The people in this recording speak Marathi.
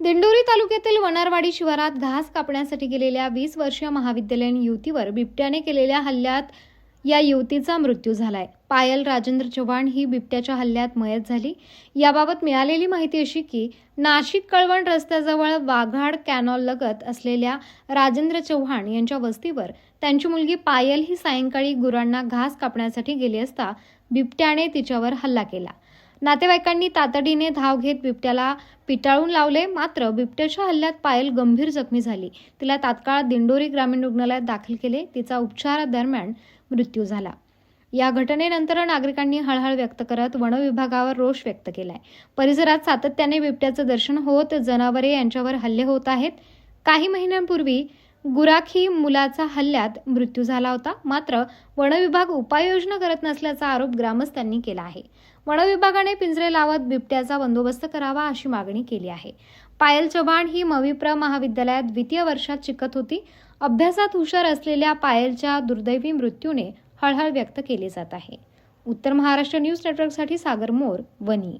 दिंडोरी तालुक्यातील वनारवाडी शिवारात घास कापण्यासाठी गेलेल्या वीस वर्षीय महाविद्यालयीन युवतीवर बिबट्याने केलेल्या हल्ल्यात या युवतीचा मृत्यू झालाय. पायल राजेंद्र चव्हाण ही बिबट्याच्या हल्ल्यात मयत झाली. याबाबत मिळालेली माहिती अशी की नाशिक कळवण रस्त्याजवळ वाघाड कॅनॉल लगत असलेल्या राजेंद्र चव्हाण यांच्या वस्तीवर त्यांची मुलगी पायल ही सायंकाळी गुरांना घास कापण्यासाठी गेली असता बिबट्याने तिच्यावर हल्ला केला. नातेवाईकांनी तातडीने धाव घेत बिबट्याला पिटाळून लावले. मात्र बिबट्याच्या हल्ल्यात पायल गंभीर जखमी झाली. तिला तात्काळ दिंडोरी ग्रामीण रुग्णालयात दाखल केले. तिचा उपचारादरम्यान मृत्यू झाला. या घटनेनंतर नागरिकांनी हळहळ व्यक्त करत वनविभागावर रोष व्यक्त केलाय. परिसरात सातत्याने बिबट्याचं दर्शन होत जनावरे यांच्यावर हल्ले होत आहेत. काही महिन्यांपूर्वी गुराखी मुलाचा हल्ल्यात मृत्यू झाला होता. मात्र वनविभाग उपाययोजना करत नसल्याचा आरोप ग्रामस्थांनी केला आहे. वनविभागाने पिंजरे लावत बिबट्याचा बंदोबस्त करावा अशी मागणी केली आहे. पायल चव्हाण ही मविप्र महाविद्यालयात द्वितीय वर्षात शिकत होती. अभ्यासात हुशार असलेल्या पायलच्या दुर्दैवी मृत्यूने हळहळ व्यक्त केली जात आहे. उत्तर महाराष्ट्र न्यूज नेटवर्कसाठी सागर मोर वनी